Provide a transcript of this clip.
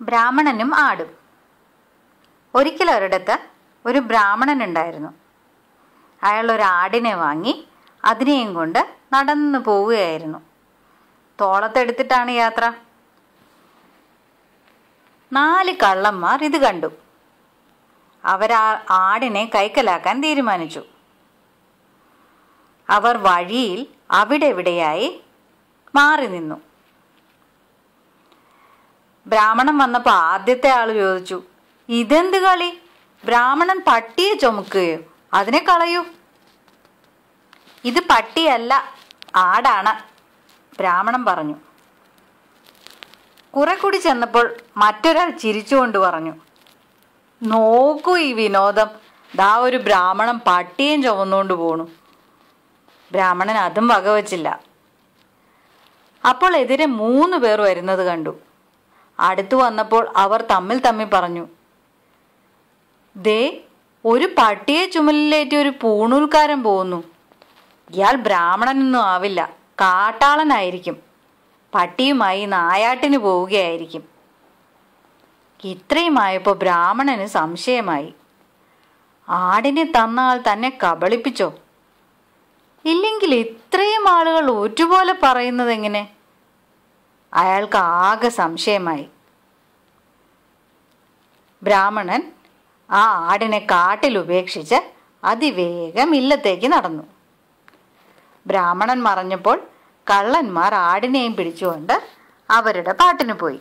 ബ്രാഹ്മണനും ആടും. ഒരിക്കൽ ഒരിടത്ത് ഒരു ബ്രാഹ്മണൻ ഉണ്ടായിരുന്നു. അയാൾ ഒരു ആടിനെ വാങ്ങി അതിനെയും കൊണ്ട് നടന്നു പോവുകയായിരുന്നു. തോളത്തെടുത്തിട്ടാണ് യാത്ര. നാല് കള്ളന്മാർ ഇത് കണ്ടു. അവരാ ആടിനെ കൈക്കലാക്കാൻ തീരുമാനിച്ചു. അവർ വഴിയിൽ അവിടെ ഇവിടെയായി മാറി നിന്നു. ബ്രാഹ്മണൻ വന്നപ്പോൾ ആദ്യത്തെ ആൾ ചോദിച്ചു ഇതെന്ത് കളി? ബ്രാഹ്മണൻ പട്ടിയെ ചുമക്കുകയോ? അതിനെ കളയൂ. ഇത് പട്ടിയല്ല ആടാണ് ബ്രാഹ്മണൻ പറഞ്ഞു. കുറെ കൂടി ചെന്നപ്പോൾ മറ്റൊരാൾ ചിരിച്ചുകൊണ്ട് പറഞ്ഞു നോക്കൂ ഈ വിനോദം. ദാ ഒരു ബ്രാഹ്മണൻ പട്ടിയും ചുമന്നുകൊണ്ട് പോണു. ബ്രാഹ്മണൻ അതും വകവച്ചില്ല. അപ്പോൾ എതിരെ മൂന്ന് പേർ വരുന്നത് കണ്ടു. അടുത്തു വന്നപ്പോൾ അവർ തമ്മിൽ തമ്മിൽ പറഞ്ഞു ദേ ഒരു പട്ടിയെ ചുമലിലേറ്റി ഒരു പൂണൂൽക്കാരൻ പോകുന്നു ഇയാൾ ബ്രാഹ്മണനൊന്നും ആവില്ല കാട്ടാളനായിരിക്കും. പട്ടിയുമായി നായാട്ടിന് പോവുകയായിരിക്കും. ഇത്രയുമായപ്പോൾ ബ്രാഹ്മണന് സംശയമായി. ആടിനെ തന്ന ആൾ തന്നെ കബളിപ്പിച്ചോ? ഇല്ലെങ്കിൽ ഇത്രയും ആളുകൾ ഒരുപോലെ പറയുന്നത് എങ്ങനെ? അയാൾക്ക് ആകെ സംശയമായി. ബ്രാഹ്മണൻ ആ ആടിനെ കാട്ടിൽ ഉപേക്ഷിച്ച് അതിവേഗം ഇല്ലത്തേക്ക് നടന്നു. ബ്രാഹ്മണൻ മറഞ്ഞപ്പോൾ കള്ളന്മാർ ആടിനെയും പിടിച്ചുകൊണ്ട് അവരുടെ പാട്ടിന് പോയി.